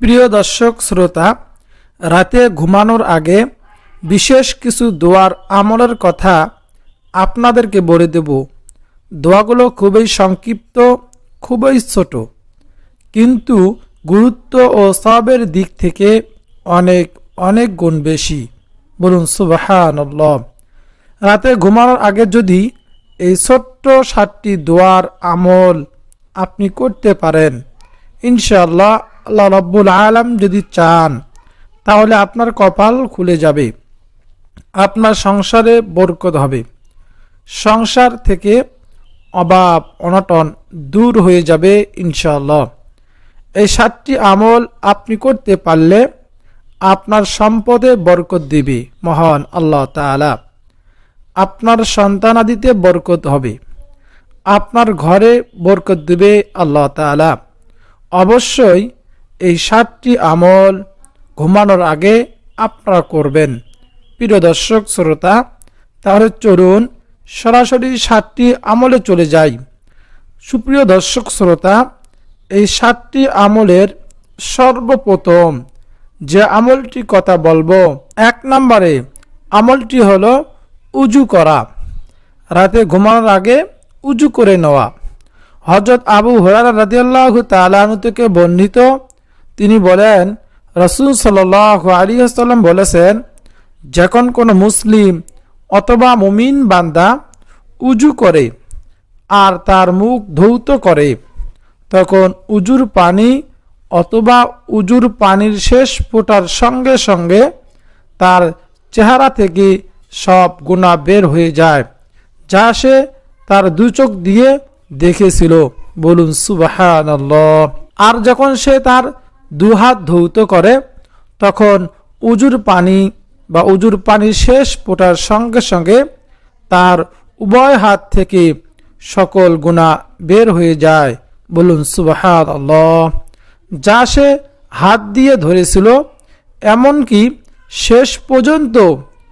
প্রিয় দর্শক, শ্রোতা, রাতে ঘুমানোর আগে বিশেষ কিছু দোয়ার আমলের কথা আপনাদেরকে বলে দেব। দোয়াগুলো খুবই সংক্ষিপ্ত, খুবই ছোট। কিন্তু গুরুত্ব ও সবের দিক থেকে অনেক অনেক গুণ বেশি। বলুন, সুবাহানল্লাহ। রাতে ঘুমানোর আগে যদি এই ছোট্ট সাতটি দোয়ার আমল আপনি করতে পারেন, ইনশাআল্লাহ আল্লাহ রব্বুল আলম যদি চান, তাহলে আপনার কপাল খুলে যাবে, আপনার সংসারে বরকত হবে। সংসার থেকে অভাব, অনটন দূর হয়ে যাবে ইনশাআল্লাহ। এই সাতটি আমল আপনি করতে পারলে আপনার সম্পদে বরকত দিবে, মহান আল্লাহ তাআলা। আপনার সন্তানাদিতে বরকত হবে, আপনার ঘরে বরকত দিবে আল্লাহ তাআলা। অবশ্যই এই সাতটি আমল ঘুমানোর আগে আপনারা করবেন। প্রিয় দর্শক, শ্রোতা, তাহলে চলুন সরাসরি সাতটি আমলে চলে যাই। সুপ্রিয় দর্শক, শ্রোতা, এই সাতটি আমলের সর্বপ্রথম যে আমলটি কথা বলব, এক নম্বরে আমলটি হলো উজু করা, রাতে ঘুমানোর আগে উজু করে নেওয়া। হজরত আবু হরারা রাদিয়াল্লাহু তালাহু থেকে বর্ণিত তিনি বলেন, রসুল সাল আলী আসাল্লাম বলেছেন, যখন কোনো মুসলিম অথবা মুমিন বান্দা উজু করে আর তার মুখ ধৌত করে, তখন উজুর পানি অথবা উজুর পানির শেষ ফোটার সঙ্গে সঙ্গে তার চেহারা থেকে সব গুণা বের হয়ে যায়, যা সে তার দু চোখ দিয়ে দেখেছিল। বলুন সুবাহান আর যখন সে তার দুহাত ধৌত করে, তখন উজুর পানি বা উজুর পানির শেষ ফোটার সঙ্গে সঙ্গে তার উভয় হাত থেকে সকল গুণা বের হয়ে যায়। বলুন সুবাহান যা সে হাত দিয়ে ধরেছিল, এমনকি শেষ পর্যন্ত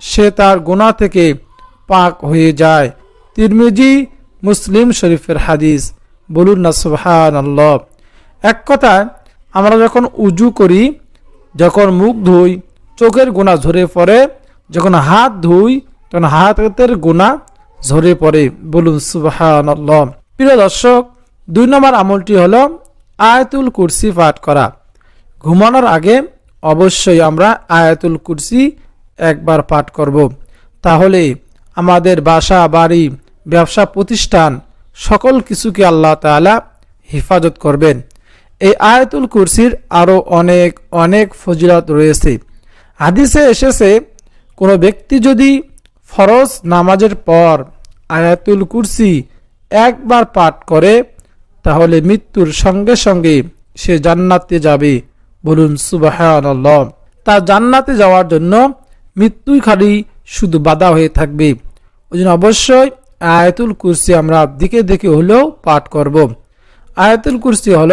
সে তার গুণা থেকে পাক হয়ে যায়। তিরমিজি, মুসলিম শরীফের হাদিস। বলুন না আল্লাহ এক কথায় আমরা যখন উজু করি, যখন মুখ ধুই, চোখের গোনা ঝরে পড়ে, যখন হাত ধুই, তখন হাতের গোনা ঝরে পড়ে। বলুন সুবহান প্রিয় দর্শক, দুই নম্বর আমলটি হল আয়াতুল কুরসি পাঠ করা। ঘুমানোর আগে অবশ্যই আমরা আয়াতুল কুরসি একবার পাঠ করব। তাহলে আমাদের বাসা, বাড়ি, ব্যবসা, প্রতিষ্ঠান সকল কিছুকে আল্লাহ তালা হেফাজত করবেন। এই আয়াতুল কুরসির আরও অনেক অনেক ফজিলত রয়েছে। হাদিসে এসেছে, কোনো ব্যক্তি যদি ফরজ নামাজের পর আয়াতুল কুরসি একবার পাঠ করে, তাহলে মৃত্যুর সঙ্গে সঙ্গে সে জান্নাতে যাবে। বলুন সুবাহ তা জান্নাতে যাওয়ার জন্য মৃত্যুই খালি শুধু বাধা হয়ে থাকবে। ওই জন্য অবশ্যই আয়াতুল কুরসি আমরা দিকে দেখে হলেও পাঠ করব। আয়াতুল কুরসি হল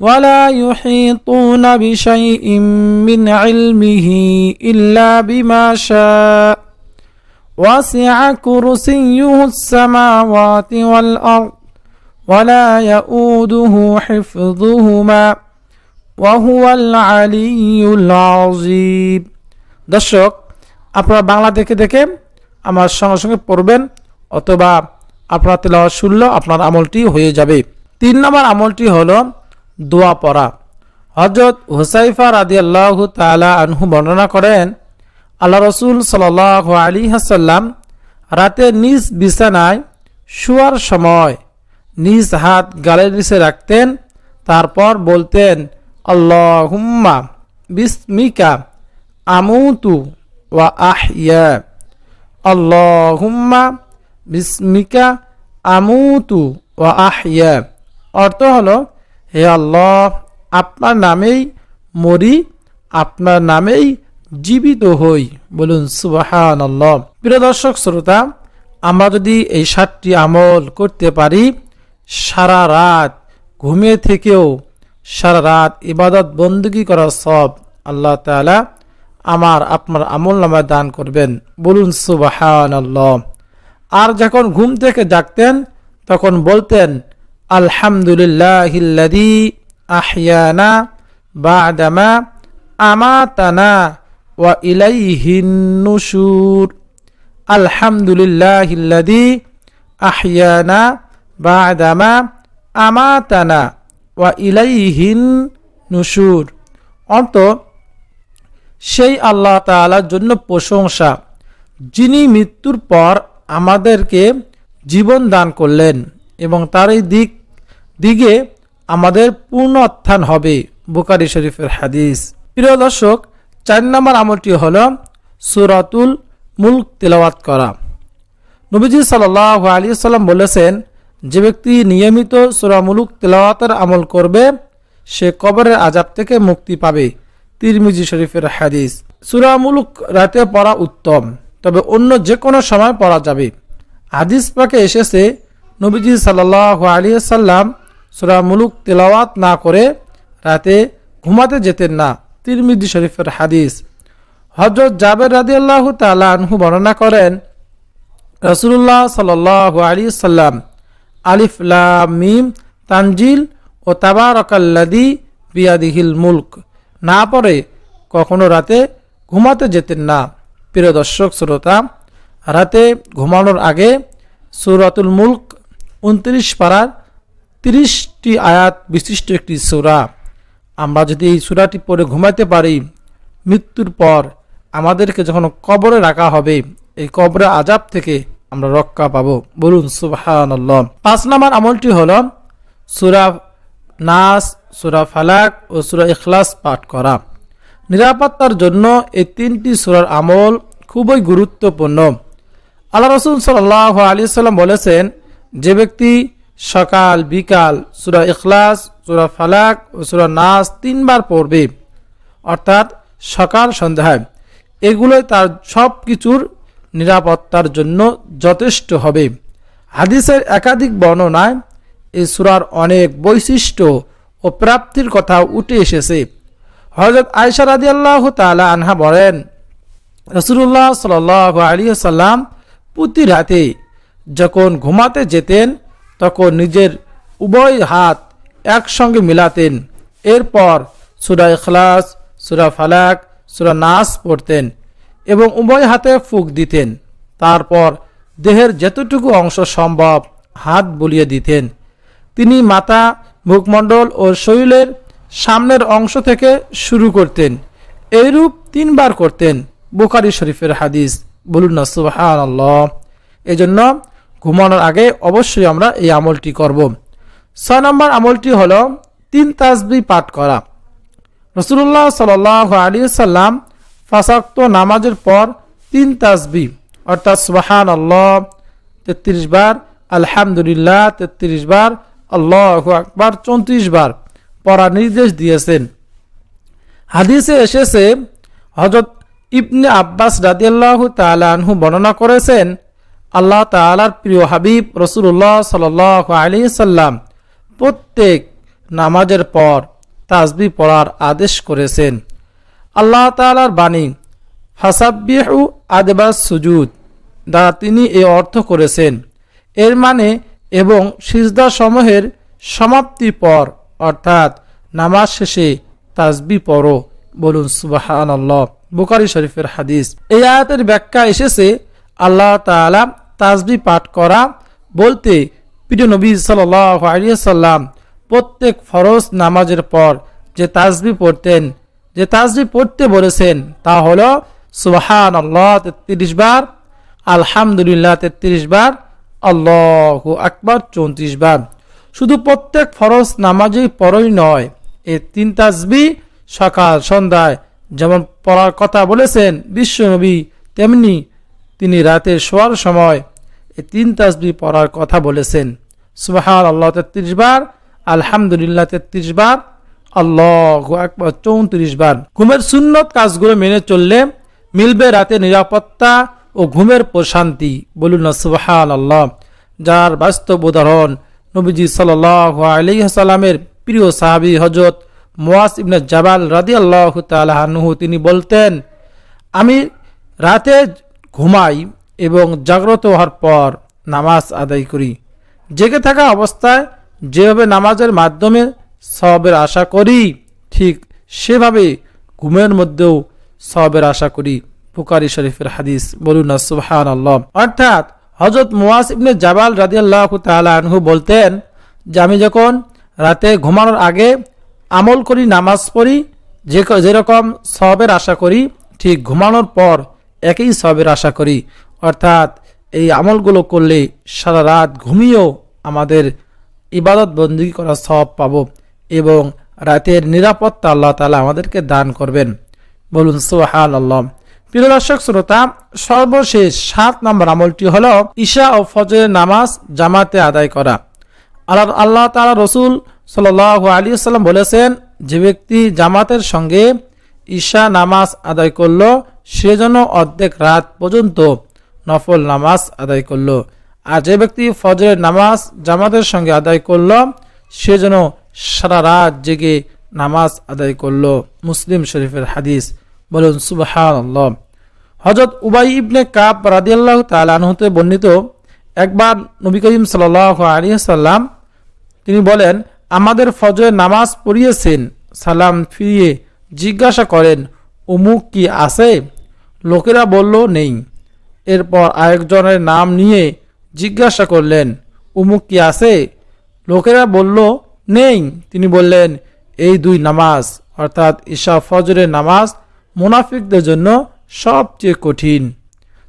ولا يحيطون بشيء من علمه إلا بما شاء وسع كرسيه السماوات والأرض ولا يؤوده حفظهما وهو العلي العظيم দর্শক আপনারা বাংলা দেখে দেখে আমার সঙ্গে সঙ্গে পড়বেন অথবা আপনার তেলাওয়াত শুনলেও আপনার আমলটি হয়ে যাবে তিন নম্বর আমলটি হলো দোয়া পড়া। হজরত হুসাইফা রাদি আল্লাহ তালা আনহু বর্ণনা করেন, আল্লাহ রসুল সাল আলী হাসাল্লাম রাতে নিজ বিছানায় শুয়ার সময় নিজ হাত গালের নিচে রাখতেন, তারপর বলতেন, আল্লাহুম্মা বিস্মিকা আমুতু ওয়া আহিয়া আল্লাহুম্মা বিস্মিকা আমুতু ওয়া আহিয়া অর্থ হলো হে আল্লাহ, আপনার নামেই মরি, আপনার নামেই জীবিত হই। বলুন সুবাহান আল্লাহ প্রিয় দর্শক, শ্রোতা, আমরা যদি এই সাতটি আমল করতে পারি, সারা রাত ঘুমিয়ে থেকেও, সারা রাত ইবাদত বন্দুকি করার সব আল্লাহ তালা আমার আপনার আমল নামায় দান করবেন। বলুন সুবাহান আল্লাহ আর যখন ঘুম থেকে জাগতেন, তখন বলতেন আলহামদুলিল্লাহিল্লাদি আহিয়ানা বাদামা আমাতানা ওয়া ইলাইহিন নুশুর। আলহামদুলিল্লাহিল্লাদি আহিয়ানা বাদামা আমাতানা ওয়া ইলাইহিন নুশুর। অন্ত সেই আল্লাহ তাআলার জন্য প্রশংসা, যিনি মৃত্যুর পর আমাদেরকে জীবন দান করলেন এবং তার এই দিক দিকে আমাদের পূর্ণ অত্থান হবে বুকারি শরীফের হাদিস। প্রিয় দর্শক, চার নম্বর আমলটি হল সুরাতুল মুল্ক তেলাওয়াত করা। নবীজি সাল আলী সাল্লাম বলেছেন, যে ব্যক্তি নিয়মিত সুরা মুলুক তেলাওয়াতের আমল করবে, সে কবরের আজাব থেকে মুক্তি পাবে। তিরমিজি শরীফের হাদিস। সুরা মুলুক রাতে পড়া উত্তম, তবে অন্য যে কোনো সময় পড়া যাবে। হাদিস পাকে এসেছে, নবীজি সাল্লাহ আলী সাল্লাম সুরা মুলুক তেলাওয়াত না করে রাতে ঘুমাতে যেতেন না। তিরমিদি শরীফের হাদিস। হজরত জাবের রাদি আল্লাহ তালু বর্ণনা করেন রসুল্লাহ সাল আলী সাল্লাম আলিফলাম মিম তানজিল ও তাবারকাল্লাদি বিয়াদিহিল মুলক না পড়ে কখনো রাতে ঘুমাতে যেতেন না। প্রিয় দর্শক, শ্রোতা, রাতে ঘুমানোর আগে সুরাতুল মুলক উনত্রিশ পাড়ার তিরিশটি আয়াত বিশিষ্ট একটি সুরা। আমরা যদি এই সুরাটি পরে ঘুমাতে পারি, মৃত্যুর পর আমাদেরকে যখন কবরে রাখা হবে, এই কবরে আজাব থেকে আমরা রক্ষা পাব। বলুন সুবাহান পাঁচ নাম্বার আমলটি হল সুরা নাস, সুরা ফালাক ও সুরা ইখলাস পাঠ করা। নিরাপত্তার জন্য এই তিনটি সুরার আমল খুবই গুরুত্বপূর্ণ। আল্লাহ রসুল সাল্লাহ আলী সাল্লাম বলেছেন, যে ব্যক্তি সকাল, বিকাল, সুরা ইখলাস, সুরা ফালাক ও সুরা নাস তিনবার পড়বে। অর্থাৎ সকাল সন্ধ্যায় এগুলোই তার সব কিছুর নিরাপত্তার জন্য যথেষ্ট হবে। হাদিসের একাধিক বর্ণনায় এই সুরার অনেক বৈশিষ্ট্য ও প্রাপ্তির কথা উঠে এসেছে। হজরত আয়সা রাদি আল্লাহ তালা আনহা বলেন রসুল্লাহ সাল আলী সাল্লাম প্রতি রাতে যখন ঘুমাতে যেতেন তখন নিজের উভয় হাত একসঙ্গে মিলাতেন। এরপর সুরা ইখলাস, সুরা ফালাক, সুরা নাস পড়তেন এবং উভয় হাতে ফুক দিতেন। তারপর দেহের যেতটুকু অংশ সম্ভব হাত বুলিয়ে দিতেন। তিনি মাথা, মুখমণ্ডল ও শরীরের সামনের অংশ থেকে শুরু করতেন। এইরূপ তিনবার করতেন। বুখারি শরীফের হাদিস। বলুন না সুবাহান আল্লাহ এই জন্য ঘুমানোর আগে অবশ্যই আমরা এই আমলটি করব। ছয় নম্বর আমলটি হলো তিন তাজবি পাঠ করা। রসুল্লাহ সাল আলী সাল্লাম ফাঁসাক্ত নামাজের পর তিন তাজবি, অর্থাৎ সুবাহান আল্লাহ তেত্রিশ বার, আলহামদুলিল্লাহ, তেত্রিশ বার, আল্লাহ আকবার, চৌত্রিশ বার পড়ার নির্দেশ দিয়েছেন। হাদিসে এসেছে হজরত ইবনে আব্বাস রাদিয়াল্লাহ তালাহু বর্ণনা করেছেন আল্লাহ তালার প্রিয় হাবিব রসুল্লাহ সাল আলী সাল্লাম প্রত্যেক নামাজের পর তাজবি পড়ার আদেশ করেছেন। আল্লাহ তালার বাণী ফাসাবিহু আদবাস সুজুদ দ্বারা তিনি এ অর্থ করেছেন। এর মানে এবং সিজদা সমূহের সমাপ্তির পর, অর্থাৎ নামাজ শেষে তাজবি পড়ো। বলুন সুবাহান বুকারি শরীফের হাদিস। এই আয়াতের ব্যাখ্যা এসেছে, আল্লাহ তালা তাজবি পাঠ করা বলতে প্রিয় নবী সাল্লাম প্রত্যেক ফরজ নামাজের পর যে তাজবি পড়তেন, যে তাজবি পড়তে বলেছেন তা হল সুবাহান আল্লাহ তেত্রিশ বার, আলহামদুলিল্লাহ তেত্রিশ বার, আল্লাহ আকবর চৌত্রিশ বার। শুধু প্রত্যেক ফরজ নামাজেই পরই নয়, এ তিন তাজবি সকাল, সন্ধ্যায় যেমন পড়ার কথা বলেছেন বিশ্বনবী তেমনি তিনি রাতে শোয়ার সময় এই তিন তাজবি পড়ার কথা বলেছেন। সুবাহান আল্লাহ তেত্রিশ বার। আলহামদুলিল্লাহ, তেত্রিশ বার। আল্লাহ একবার চৌত্রিশ বার। ঘুমের সুন্নত কাজগুলো মেনে চললে মিলবে রাতে নিরাপত্তা ও ঘুমের প্রশান্তি। বলুন না সুবাহান আল্লাহ যার বাস্তব উদাহরণ নবীজি সাল আলিহাসাল্লামের প্রিয় সাহাবি হজরত মোয়াস ইবনে জাবাল রাদি আল্লাহ তালু তিনি বলতেন, আমি রাতে ঘুমাই এবং জাগ্রত হওয়ার পর নামাজ আদায় করি। জেগে থাকা অবস্থায় যেভাবে নামাজের মাধ্যমে সবের আশা করি, ঠিক সেভাবে ঘুমের মধ্যেও সবের আশা করি। বুকারি শরীফের হাদিস, বলুন না সুবহান আল্লাহ অর্থাৎ হজরত মুয়াস ইবনে জাবাল রাদি আল্লাহ আনহু বলতেন যে, আমি যখন রাতে ঘুমানোর আগে আমল করি, নামাজ পড়ি, যে যেরকম সবের আশা করি, ঠিক ঘুমানোর পর একই সবের আশা করি। অর্থাৎ এই আমলগুলো করলে সারা রাত ঘুমিয়েও আমাদের ইবাদত বন্দী করা সব পাব এবং রাতের নিরাপত্তা আল্লাহ তালা আমাদেরকে দান করবেন। বলুন সোহাল আল্লাহ প্রিয় দর্শক, শ্রোতা, সর্বশেষ সাত নম্বর আমলটি হল ঈশা ও ফজরের নামাজ জামাতে আদায় করা। আল্লাহ আল্লাহ তালা রসুল সাল আলী সাল্লাম বলেছেন, যে ব্যক্তি জামাতের সঙ্গে ঈশা নামাজ আদায় করল, সে যেন অর্ধেক রাত পর্যন্ত নফল নামাজ আদায় করল। আর যে ব্যক্তি ফজরের নামাজ জামাতের সঙ্গে আদায় করল, সে যেন সারা রাত জেগে নামাজ আদায় করল। মুসলিম শরীফের হাদিস। বলুন সুবাহ হজরত উবাই ইবনে কাপ রাদিয়াল্লাহ তালানহতে বর্ণিত একবার নবী করিম সাল আলী সাল্লাম তিনি বলেন, আমাদের ফজরের নামাজ পড়িয়েছেন, সালাম ফিরিয়ে জিজ্ঞাসা করেন, অমুক কি আছে লোকেরা বলল, নেই এরপর আরেকজনের নাম নিয়ে জিজ্ঞাসা করলেন, উমুক কি আছে? লোকেরা বলল, নেই। তিনি বললেন, এই দুই নামাজ, অর্থাৎ ঈশা ফজরের নামাজ, মুনাফিকদের জন্য সবচেয়ে কঠিন।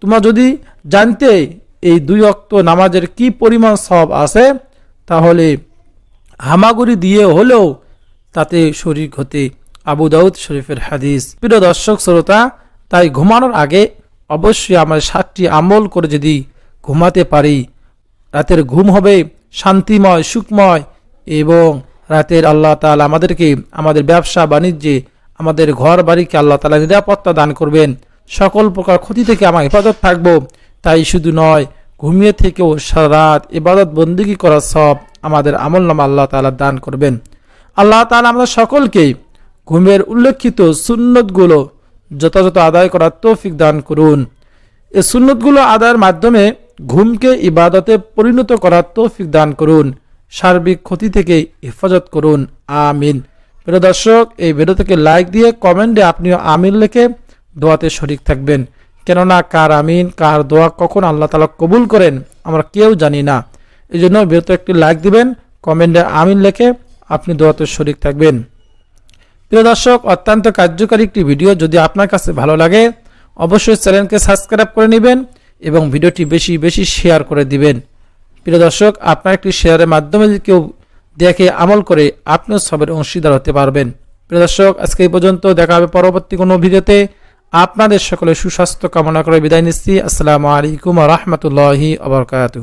তোমরা যদি জানতে এই দুই অক্ত নামাজের কি পরিমাণ সব আছে, তাহলে হামাগুড়ি দিয়ে হলেও তাতে শরিক হতে। আবু দাউদ শরীফের হাদিস। প্রিয় দর্শক, শ্রোতা, তাই ঘুমানোর আগে অবশ্যই আমার সাতটি আমল করে যদি ঘুমাতে পারি, রাতের ঘুম হবে শান্তিময়, সুখময় এবং রাতের আল্লাহ তালা আমাদেরকে আমাদের ব্যবসা বাণিজ্যে, আমাদের ঘর বাড়িকে আল্লাহ তালা নিরাপত্তা দান করবেন। সকল প্রকার ক্ষতি থেকে আমার হেফাজত থাকব। তাই শুধু নয়, ঘুমিয়ে থেকেও সারা রাত ইবাদত বন্দিগি করা সব আমাদের আমল নামা আল্লাহ তালা দান করবেন। আল্লাহ তালা আমাদের সকলকেই ঘুমের উল্লেখিত সুন্নতগুলো যথাযথ আদায় করার তৌফিক দান করুন। এ সুন্নতগুলো আদায়ের মাধ্যমে ঘুমকে ইবাদতে পরিণত করার তৌফিক দান করুন। সার্বিক ক্ষতি থেকে হেফাজত করুন। আমিন। প্রিয় দর্শক, এই ভিডিও থেকে লাইক দিয়ে কমেন্টে আপনিও আমিন লিখে দোয়াতে শরিক থাকবেন। কেননা কার আমিন, কার দোয়া কখন আল্লাহ তালা কবুল করেন, আমরা কেউ জানি না। এই জন্য ভিডিওতে একটি লাইক দিবেন, কমেন্টে আমিন লিখে আপনি দোয়াতে শরিক থাকবেন। প্রিয় দর্শক, অত্যন্ত কার্যকারী একটি ভিডিও। যদি আপনার কাছে ভালো লাগে, অবশ্যই চ্যানেলকে সাবস্ক্রাইব করে নেবেন এবং ভিডিওটি বেশি বেশি শেয়ার করে দিবেন। প্রিয় দর্শক, আপনার একটি শেয়ারের মাধ্যমে কেউ দেখে আমল করে, আপনিও সবের অংশীদার হতে পারবেন। প্রিয় দর্শক, আজকে এই পর্যন্ত দেখা হবে পরবর্তী কোনো ভিডিওতে। আপনাদের সকলে সুস্বাস্থ্য কামনা করে বিদায় নিচ্ছি। আসসালামু আলাইকুম রহমতুল্লাহি আবরকাত